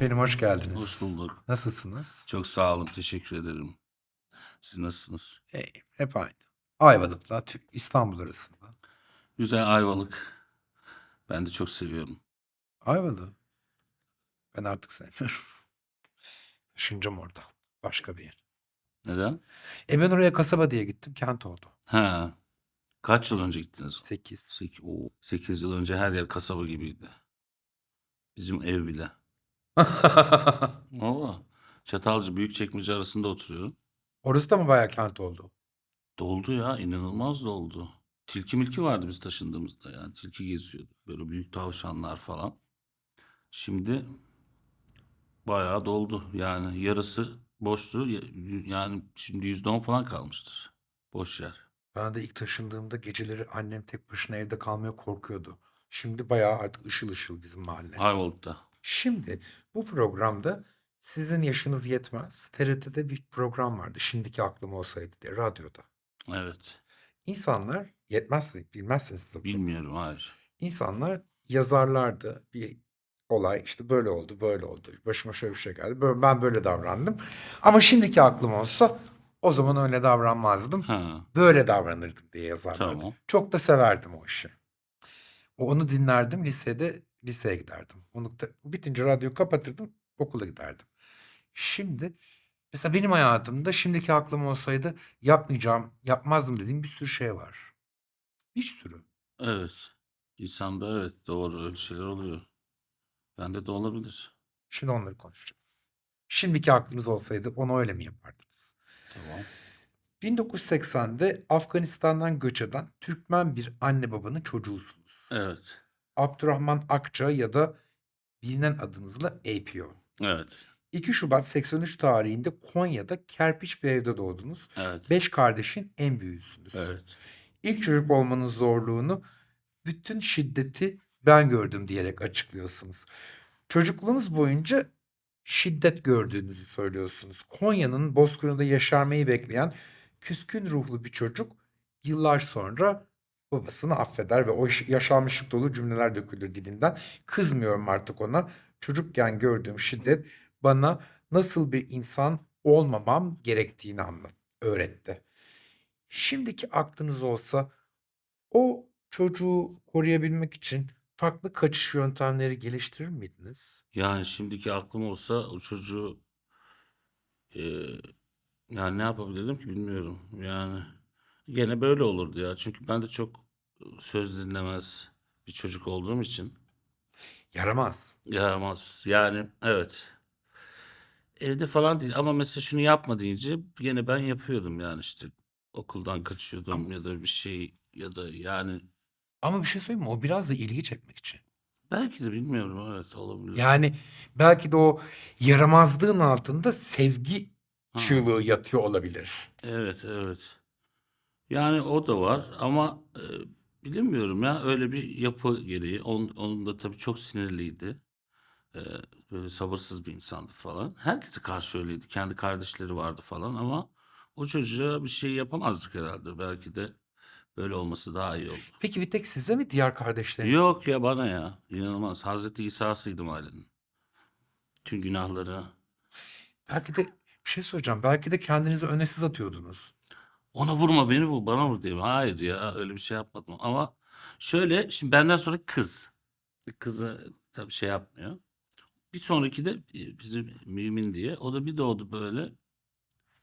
Benim hoş geldiniz. Hoş bulduk. Nasılsınız? Çok sağ olun. Teşekkür ederim. Siz nasılsınız? İyiyim. Hep aynı. Ayvalık'la Tü- İstanbul arasında. Güzel Ayvalık. Ben de çok seviyorum. Ayvalık. Ben artık sevmiyorum. Taşınacağım orada. Başka bir yer. Neden? E ben oraya kasaba diye gittim. Kent oldu. Ha. Kaç yıl önce gittiniz? 8. 8, 8 yıl önce her yer kasaba gibiydi. Bizim ev bile. Valla. Çatalca Büyükçekmece arasında oturuyorum. Orası da mı bayağı kent oldu? Doldu ya. inanılmaz doldu. Tilki milki vardı biz taşındığımızda. Yani tilki geziyordu. Böyle büyük tavşanlar falan. Şimdi bayağı doldu. Yani yarısı boştu. Ya- Yani şimdi yüzde on falan kalmıştır. Boş yer. Ben de ilk taşındığımda geceleri annem tek başına evde kalmaya korkuyordu. Şimdi bayağı artık ışıl ışıl bizim mahalle. Ayvalık'ta. Şimdi bu programda sizin yaşınız yetmez. TRT'de bir program vardı. Şimdiki aklım olsaydı diye radyoda. Evet. İnsanlar yetmez bilmezsiniz siz o programı. Bilmiyorum hayır. İnsanlar yazarlardı. Bir olay işte böyle oldu, böyle oldu. Başıma şöyle bir şey geldi. Böyle, ben böyle davrandım. Ama şimdiki aklım olsa o zaman öyle davranmazdım. Ha, Böyle davranırdım diye yazarlardı. tamam. Çok da severdim o işi. Onu dinlerdim lisede, liseye giderdim. Onu da, bitince radyoyu kapatırdım, okula giderdim. Şimdi mesela benim hayatımda şimdiki aklım olsaydı yapmayacağım, yapmazdım dediğim bir sürü şey var. Bir sürü. Evet. İnsanda evet doğru öyle şeyler oluyor. Bende de olabilir. Şimdi onları konuşacağız. Şimdiki aklınız olsaydı onu öyle mi yapardınız? Tamam. 1980'de Afganistan'dan göç eden Türkmen bir anne babanın çocuğusunuz. Evet. Abdurrahman Akça ya da bilinen adınızla APO. Evet. 2 Şubat 83 tarihinde Konya'da kerpiç bir evde doğdunuz. Evet. Beş kardeşin en büyüğüsünüz. Evet. İlk çocuk olmanın zorluğunu bütün şiddeti ben gördüm diyerek açıklıyorsunuz. Çocukluğunuz boyunca şiddet gördüğünüzü söylüyorsunuz. Konya'nın Bozkır'ında yaşarmayı bekleyen küskün ruhlu bir çocuk yıllar sonra babasını affeder ve o yaş- yaşanmışlık dolu cümleler dökülür dilinden. Kızmıyorum artık ona. Çocukken gördüğüm şiddet bana nasıl bir insan olmamam gerektiğini anlat, öğretti. Şimdiki aklınız olsa o çocuğu koruyabilmek için farklı kaçış yöntemleri geliştirir miydiniz? Yani şimdiki aklım olsa o çocuğu eee yani ne yapabilirdim ki bilmiyorum. Yani gene böyle olurdu ya. Çünkü ben de çok söz dinlemez bir çocuk olduğum için Yaramaz. yaramaz. Yani evet. Evde falan değil ama mesela şunu yapma deyince gene ben yapıyordum yani işte okuldan kaçıyordum Ama, ya da bir şey ya da yani ama bir şey söyleyeyim mi? O biraz da ilgi çekmek için. belki de bilmiyorum evet olabilir. Yani belki de o yaramazlığın altında sevgi Ha, çığlığı yatıyor olabilir. evet evet. Yani o da var ama e, bilemiyorum ya öyle bir yapı gereği. Onun, onun da tabii çok sinirliydi. E, böyle sabırsız bir insandı falan. Herkese karşı öyleydi. Kendi kardeşleri vardı falan ama o çocuğa bir şey yapamazdık herhalde. Belki de böyle olması daha iyi oldu. Peki bir tek size mi diğer kardeşlerine? Yok ya bana ya. İnanılmaz. Hazreti İsa'sıydım ailenin. Tüm günahları. Belki de bir şey soracağım. Belki de kendinizi öne siz atıyordunuz. Ona vurma beni vur bana vur diyeyim. Hayır ya öyle bir şey yapmadım. Ama şöyle şimdi benden sonra kız. Kızı tabii şey yapmıyor. Bir sonraki de e, bizim mümin diye. O da bir doğdu böyle.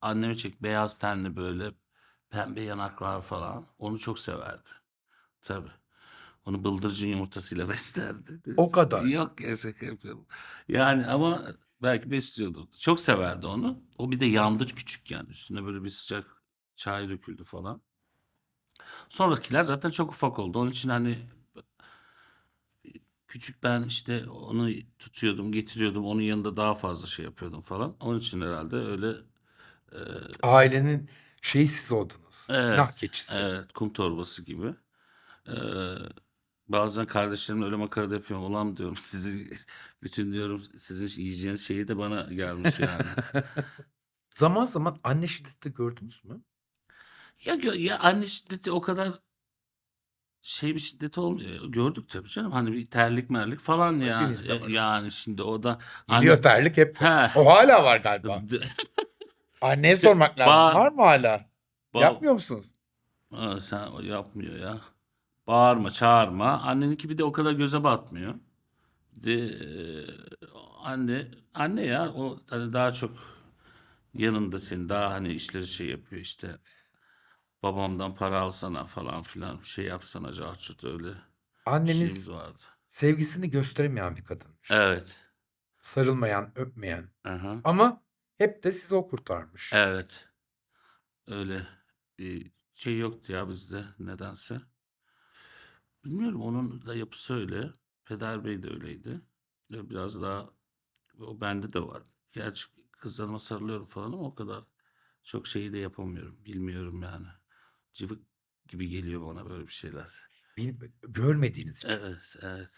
Anneme çek beyaz tenli böyle pembe yanaklar falan. Onu çok severdi. Tabii. Onu bıldırcın yumurtasıyla beslerdi. O kadar. Yok ya şaka yapıyorum. Yani ama belki besliyordu. Çok severdi onu. O bir de yandı küçükken. Üstüne böyle bir sıcak çay döküldü falan. Sonrakiler zaten çok ufak oldu. Onun için hani küçük ben işte onu tutuyordum, getiriyordum. Onun yanında daha fazla şey yapıyordum falan. Onun için herhalde öyle e, Ailenin şeyi siz oldunuz. Evet, keçisi. evet kum torbası gibi. E, bazen kardeşlerimle öyle makara da yapıyorum. Ulan diyorum sizi bütün diyorum sizin yiyeceğiniz şeyi de bana gelmiş yani. Zaman zaman anne şiddeti de gördünüz mü? Ya, ya anne şiddeti o kadar şey bir şiddet olmuyor. Gördük tabii canım. Hani bir terlik merlik falan ya. Hepimizde var. Yani şimdi o da Geliyor terlik hep. He. O hala var galiba. Anneye İşte sormak lazım. bağ- Var mı hala? Ba- Yapmıyor musunuz? Aa, sen o yapmıyor ya. Bağırma, çağırma. Anneninki bir de o kadar göze batmıyor. Bir de e, anne anne ya o hani daha çok yanında senin daha hani işleri şey yapıyor işte. Babamdan para alsana falan filan şey yapsana carçut öyle Anneniz şeyimiz vardı. sevgisini gösteremeyen bir kadınmış. Evet. Sarılmayan, öpmeyen. Aha. Ama hep de sizi o kurtarmış. Evet. Öyle bir şey yoktu ya bizde nedense. Bilmiyorum onun da yapısı öyle. Peder Bey de öyleydi. Biraz daha o bende de var. Gerçi kızlarıma sarılıyorum falan ama o kadar çok şeyi de yapamıyorum. Bilmiyorum yani. Cıvık gibi geliyor bana böyle bir şeyler. Bil- görmediğiniz için. Evet, evet.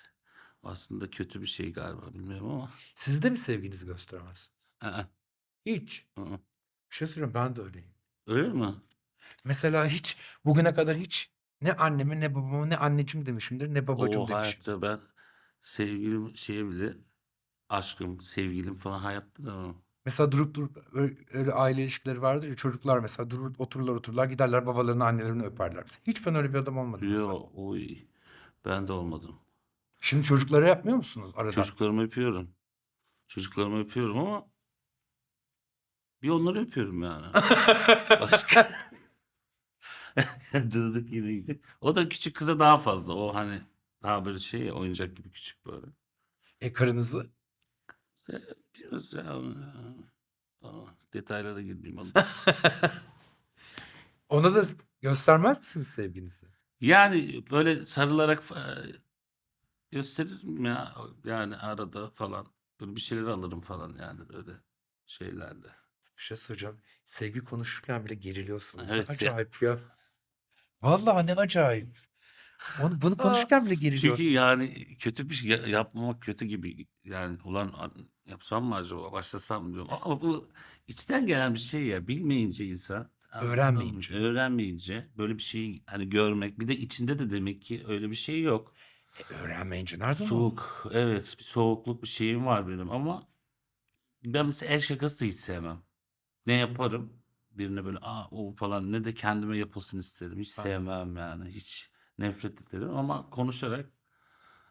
Aslında kötü bir şey galiba bilmiyorum ama. Siz de mi sevginizi gösteremezsiniz? Aa, Hiç. aa. Bir şey söyleyeyim ben de öyleyim. Öyle mi? Mesela hiç bugüne kadar hiç ne anneme ne babama ne anneciğim demişimdir ne babacığım O demişim. hayatta ben sevgilim şeye bile aşkım, sevgilim falan hayatta da Mesela durup durup öyle, öyle aile ilişkileri vardır ya çocuklar mesela durur otururlar otururlar giderler babalarını annelerini öperler. Hiç ben öyle bir adam olmadım mesela. Yo, oy. Ben de olmadım. Şimdi çocuklara yapmıyor musunuz arada? Çocuklarımı öpüyorum. Çocuklarımı öpüyorum ama bir onları öpüyorum yani. Başka durduk yere gittik. O da küçük kıza daha fazla. O hani daha böyle şey ya, oyuncak gibi küçük böyle. E karınızı E, Biraz ya, Aa, detaylara girmeyeyim. ona da göstermez misiniz sevginizi? Yani böyle sarılarak fa- gösteririm ya yani arada falan. Böyle bir şeyler alırım falan yani böyle şeylerle. Bir şey söyleyeceğim. Sevgi konuşurken bile geriliyorsunuz. Evet acayip ya. Vallahi ne acayip. Onu, bunu konuşurken bile geriliyor. Çünkü yani kötü bir şey ya- yapmamak kötü gibi yani ulan an- yapsam mı acaba başlasam mı diyorum. Ama bu içten gelen bir şey ya bilmeyince insan anladın mı? Öğrenmeyince. Öğrenmeyince böyle bir şeyi hani görmek bir de içinde de demek ki öyle bir şey yok. E, öğrenmeyince nereden olur? Soğuk evet bir soğukluk bir şeyim var benim ama ben mesela el şakası da hiç sevmem. Ne yaparım? Birine böyle aa o falan ne de kendime yapılsın isterim. Hiç Ben- sevmem yani. Hiç nefret ederim ama konuşarak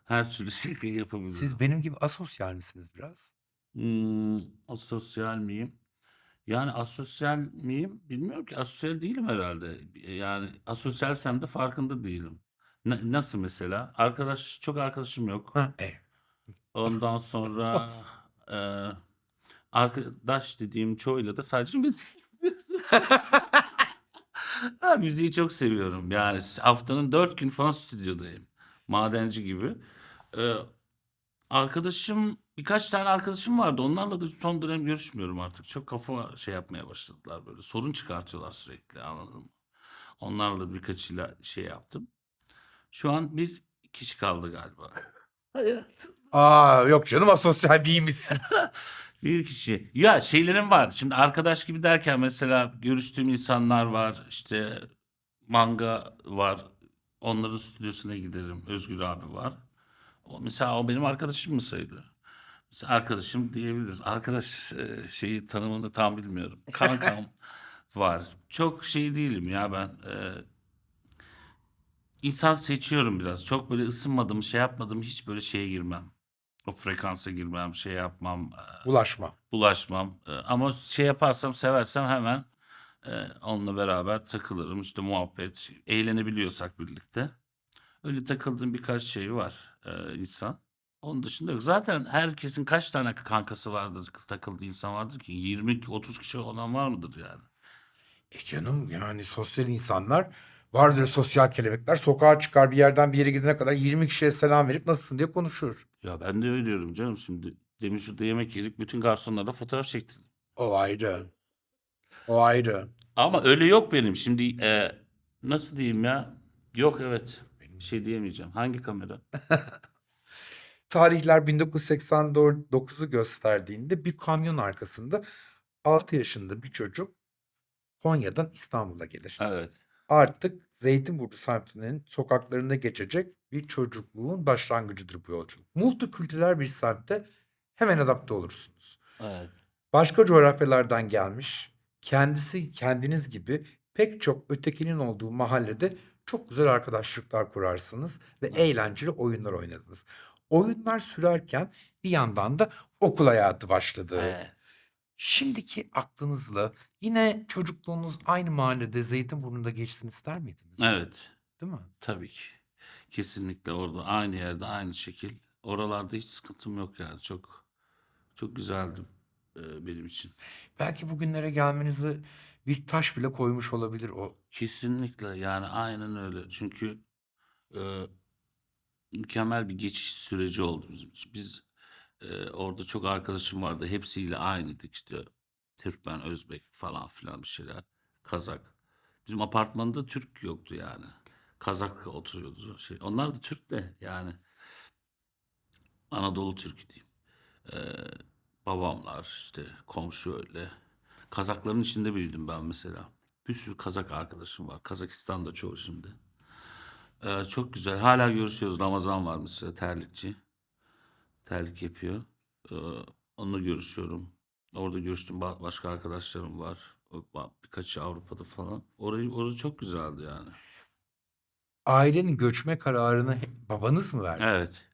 her türlü şakayı yapabilirim. Siz benim gibi asosyal misiniz biraz? Hmm, asosyal miyim? Yani asosyal miyim? Bilmiyorum ki. Asosyal değilim herhalde. Yani asosyalsem de farkında değilim. Na- nasıl mesela? Arkadaş çok arkadaşım yok. Ha, e. Ondan sonra eee, arkadaş dediğim çoğuyla da sadece. Ha, müziği çok seviyorum. Yani haftanın dört gün falan stüdyodayım. Madenci gibi. Eee, arkadaşım birkaç tane arkadaşım vardı. Onlarla da son dönem görüşmüyorum artık. Çok kafa şey yapmaya başladılar böyle. Sorun çıkartıyorlar sürekli anladın mı? Onlarla birkaçıyla şey yaptım. Şu an bir kişi kaldı galiba. Hayat. Aa yok canım asosyal değilmişsiniz. Bir kişi. Ya şeylerim var. Şimdi arkadaş gibi derken mesela görüştüğüm insanlar var. İşte manga var. Onların stüdyosuna giderim. Özgür abi var. O mesela o benim arkadaşım mı sayılır? Mesela arkadaşım diyebiliriz. Arkadaş e, şeyi tanımını tam bilmiyorum. Kankam var. Çok şey değilim ya ben. E, insan seçiyorum biraz. Çok böyle ısınmadım, şey yapmadım. Hiç böyle şeye girmem. O frekansa girmem, şey yapmam. e, Bulaşma. bulaşmam. Ee, Ama şey yaparsam seversem hemen e, onunla beraber takılırım. İşte muhabbet, eğlenebiliyorsak birlikte. Öyle takıldığım birkaç şey var e, insan. Onun dışında yok. Zaten herkesin kaç tane kankası vardır, takıldığı insan vardır ki? 20-30 kişi olan var mıdır yani? E canım yani sosyal insanlar vardır sosyal kelebekler sokağa çıkar bir yerden bir yere gidene kadar 20 kişiye selam verip nasılsın diye konuşur. Ya ben de öyle diyorum canım şimdi. Demin şurada yemek yedik. Bütün garsonlara fotoğraf çektim. O ayrı. O ayrı. Ama öyle yok benim. Şimdi e, nasıl diyeyim ya? Yok evet. Bir şey diyemeyeceğim. Hangi kamera? Tarihler 1989'u gösterdiğinde bir kamyon arkasında 6 yaşında bir çocuk Konya'dan İstanbul'a gelir. Evet. Artık Zeytinburnu semtinin sokaklarında geçecek bir çocukluğun başlangıcıdır bu yolculuk. Multikültürel bir semtte hemen adapte olursunuz. Evet. Başka coğrafyalardan gelmiş, kendisi kendiniz gibi pek çok ötekinin olduğu mahallede çok güzel arkadaşlıklar kurarsınız ve Evet. eğlenceli oyunlar oynadınız. Oyunlar sürerken bir yandan da okul hayatı başladı. Evet. Şimdiki aklınızla yine çocukluğunuz aynı mahallede Zeytinburnu'nda geçsin ister miydiniz? Evet. Değil mi? Tabii ki. Kesinlikle orada aynı yerde aynı şekil. Oralarda hiç sıkıntım yok yani. Çok çok güzeldi e, benim için. Belki bugünlere gelmenizi bir taş bile koymuş olabilir o. Kesinlikle yani aynen öyle. Çünkü e, mükemmel bir geçiş süreci oldu bizim için. Biz e, orada çok arkadaşım vardı. Hepsiyle aynıydık işte. Türkmen, Özbek falan filan bir şeyler. Kazak. Bizim apartmanda Türk yoktu yani. Kazak oturuyordu. Şey. Onlar da Türk de yani. Anadolu Türk'ü diyeyim. Ee, babamlar işte komşu öyle. Kazakların içinde büyüdüm ben mesela. Bir sürü Kazak arkadaşım var. Kazakistan'da çoğu şimdi. Ee, çok güzel. Hala görüşüyoruz. Ramazan var mesela terlikçi. Terlik yapıyor. Ee, onunla görüşüyorum. Orada görüştüm. Ba- Başka arkadaşlarım var. Birkaçı Avrupa'da falan. Orayı, orası çok güzeldi yani. Ailenin göçme kararını babanız mı verdi? Evet.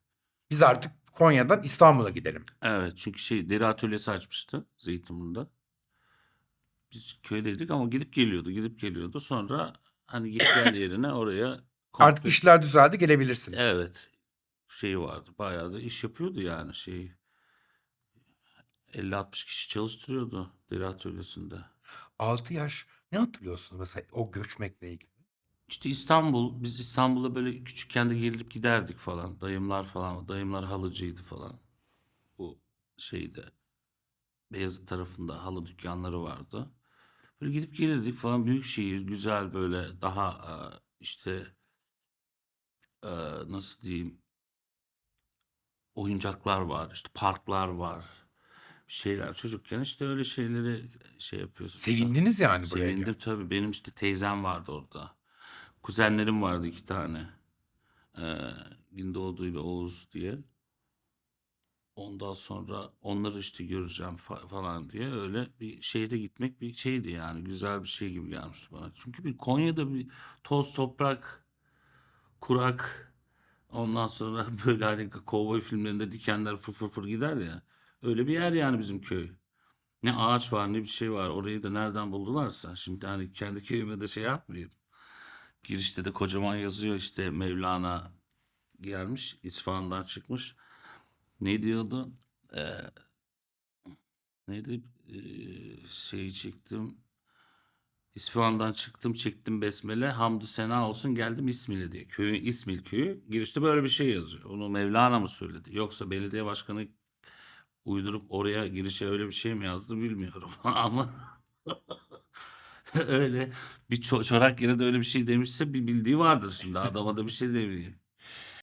Biz artık Konya'dan İstanbul'a gidelim. Evet çünkü şey deri atölyesi açmıştı Zeytinburnu'nda. Biz köydeydik ama gidip geliyordu, gidip geliyordu. Sonra hani git gel yerine oraya Artık işler düzeldi gelebilirsiniz. evet şey vardı. Bayağı da iş yapıyordu yani şey 50-60 kişi çalıştırıyordu deri atölyesinde. 6 yaş ne hatırlıyorsunuz mesela o göçmekle ilgili? İşte İstanbul, biz İstanbul'a böyle küçükken de gelip giderdik falan. Dayımlar falan, dayımlar halıcıydı falan. Bu şeyde Beyazıt tarafında halı dükkanları vardı. Böyle gidip gelirdik falan. Büyük şehir, güzel böyle daha işte nasıl diyeyim oyuncaklar var, işte parklar var. Şeyler çocukken işte öyle şeyleri şey yapıyorsun. Sevindiniz yani buraya Sevindim gelip. tabii. Benim işte teyzem vardı orada. Kuzenlerim vardı iki tane. Ee, Gündoğdu ile Oğuz diye. Ondan sonra onları işte göreceğim fa- falan diye öyle bir şeyde gitmek bir şeydi yani. Güzel bir şey gibi gelmişti bana. Çünkü bir Konya'da bir toz toprak, kurak ondan sonra böyle hani kovboy filmlerinde dikenler fır fır fır gider ya. Öyle bir yer yani bizim köy. Ne ağaç var ne bir şey var. Orayı da nereden buldularsa. Şimdi hani kendi köyüme de şey yapmayayım. Girişte de kocaman yazıyor işte Mevlana gelmiş. İsfahan'dan çıkmış. Ne diyordu? Ee, neydi? Ee, şeyi çektim. İsfahan'dan çıktım çektim besmele. Hamdü sena olsun geldim İsmil'e diye. Köyün İsmil köyü. Girişte böyle bir şey yazıyor. Onu Mevlana mı söyledi? Yoksa belediye başkanı uydurup oraya girişe öyle bir şey mi yazdı bilmiyorum. Ama öyle bir ço- çorak yere de öyle bir şey demişse bir bildiği vardır şimdi. Adama da bir şey demeyeyim.